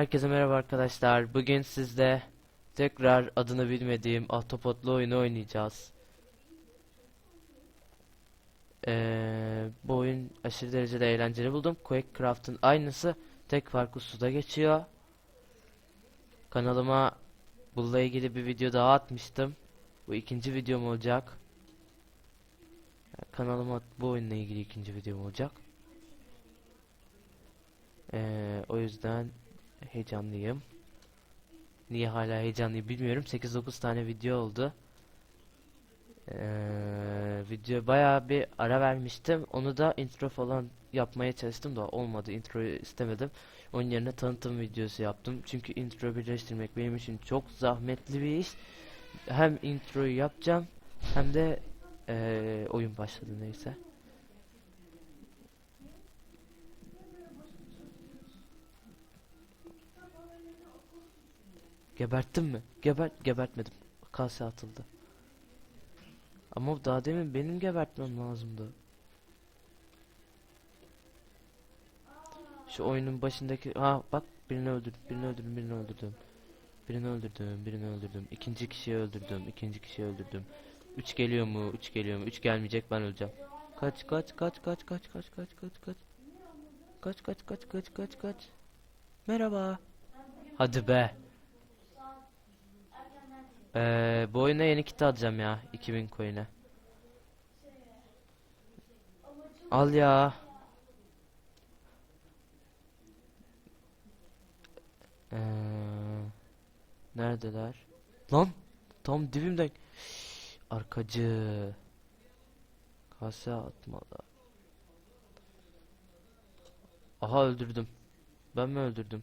Herkese merhaba arkadaşlar. Bugün sizde tekrar adını bilmediğim ahtapotlu oyunu oynayacağız. Ee, bu oyun aşırı derecede eğlenceli buldum. Quakecraft'ın aynısı tek farkı suda geçiyor. Kanalıma bununla ilgili bir video daha atmıştım. Bu ikinci videom olacak. Kanalıma bu oyunla ilgili ikinci videom olacak. Ee, o yüzden heyecanlıyım. Niye hala heyecanlıyım bilmiyorum. 8-9 tane video oldu. Ee, video bayağı bir ara vermiştim. Onu da intro falan yapmaya çalıştım da olmadı. Introyu istemedim. Onun yerine tanıtım videosu yaptım. Çünkü intro birleştirmek benim için çok zahmetli bir iş. Hem introyu yapacağım hem de ee, oyun başladı neyse. Geberttim mi? Geber gebertmedim. Kase atıldı. Ama daha demin benim gebertmem lazımdı. Şu oyunun başındaki ha bak birini öldürdüm, birini öldürdüm, birini öldürdüm. Birini öldürdüm, birini öldürdüm. İkinci kişiyi öldürdüm, ikinci kişiyi öldürdüm. Üç geliyor mu? Üç geliyor mu? Üç gelmeyecek ben öleceğim. Kaç kaç kaç kaç kaç kaç kaç kaç kaç. Kaç kaç kaç kaç kaç kaç. Merhaba. Hadi be. Ee, bu oyuna yeni kit alacağım ya 2000 coin'e. Al ya. Ee, neredeler? Lan tam dibimden. Arkacı. Kase atmadı. Aha öldürdüm. Ben mi öldürdüm?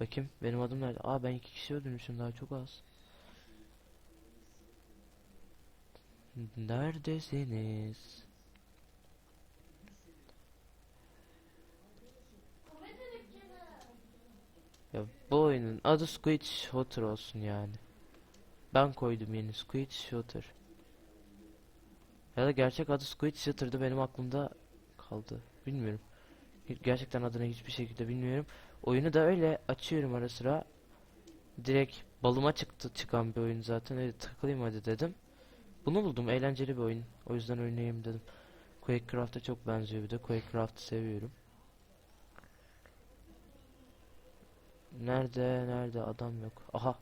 Bakayım benim adım nerede? Aa ben iki kişi öldürmüşüm daha çok az. Neredesiniz? Ya bu oyunun adı Squid Shooter olsun yani. Ben koydum yeni Squid Shooter. Ya da gerçek adı Squid Shooter'dı benim aklımda kaldı. Bilmiyorum. Gerçekten adını hiçbir şekilde bilmiyorum. Oyunu da öyle açıyorum ara sıra. Direkt balıma çıktı çıkan bir oyun zaten. Öyle takılayım hadi dedim. Bunu buldum. Eğlenceli bir oyun. O yüzden oynayayım dedim. Quakecraft'a çok benziyor bir de. Quakecraft'ı seviyorum. Nerede? Nerede? Adam yok. Aha.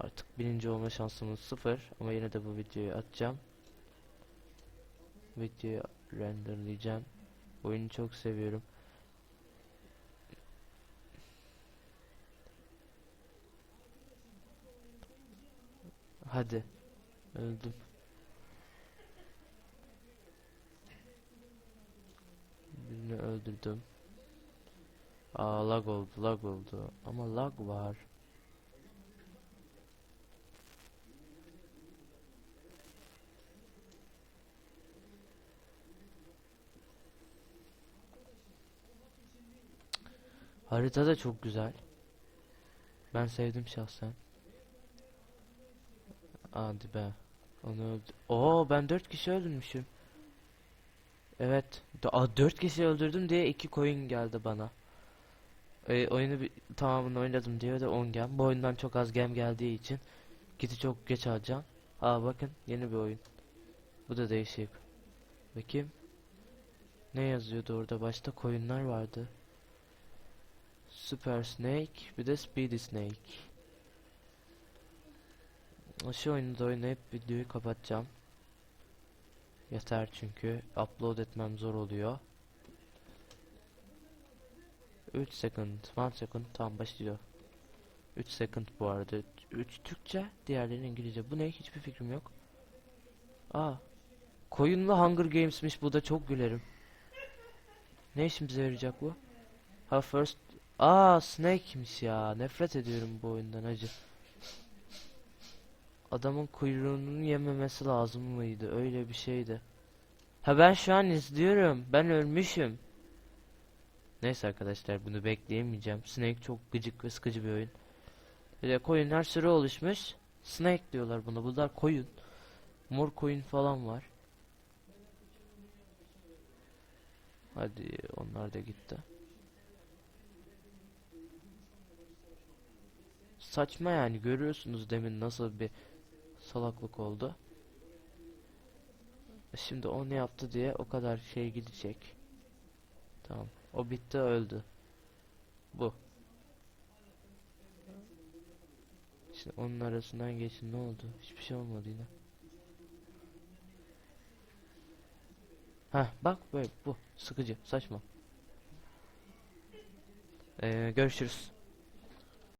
Artık birinci olma şansımız sıfır. Ama yine de bu videoyu atacağım. Videoyu renderleyeceğim. Oyunu çok seviyorum. Hadi. Öldüm. Birini öldürdüm. Aa lag oldu lag oldu. Ama lag var. Harita da çok güzel. Ben sevdim şahsen. Hadi be. Onu öldü. Oo ben 4 kişi öldürmüşüm. Evet. Aa, 4 kişi öldürdüm diye 2 coin geldi bana. E, oyunu bir, tamamını oynadım diye de 10 gem. Bu oyundan çok az gem geldiği için gidi çok geç alacağım. Aa bakın yeni bir oyun. Bu da değişik. Bakayım. Ne yazıyordu orada? Başta coinler vardı. Super Snake bir de Speedy Snake. Şu oyunu da oynayıp videoyu kapatacağım. Yeter çünkü upload etmem zor oluyor. 3 second, 1 second tam başlıyor. 3 second bu arada. 3 Türkçe, diğerleri İngilizce. Bu ne? Hiçbir fikrim yok. Aa. Koyunlu Hunger Games'miş bu da çok gülerim. Ne işimize yarayacak bu? Ha first Aa Snake'miş ya. Nefret ediyorum bu oyundan acı. Adamın kuyruğunu yememesi lazım mıydı? Öyle bir şeydi. Ha ben şu an izliyorum. Ben ölmüşüm. Neyse arkadaşlar bunu bekleyemeyeceğim. Snake çok gıcık ve sıkıcı bir oyun. Böyle koyunlar sürü oluşmuş. Snake diyorlar buna. Bunlar koyun. Mor koyun falan var. Hadi onlar da gitti. Saçma yani görüyorsunuz demin nasıl bir salaklık oldu. Şimdi o ne yaptı diye o kadar şey gidecek. Tamam. O bitti öldü. Bu. Şimdi onun arasından geçin ne oldu? Hiçbir şey olmadı yine. Heh bak böyle bu sıkıcı saçma. Ee, görüşürüz.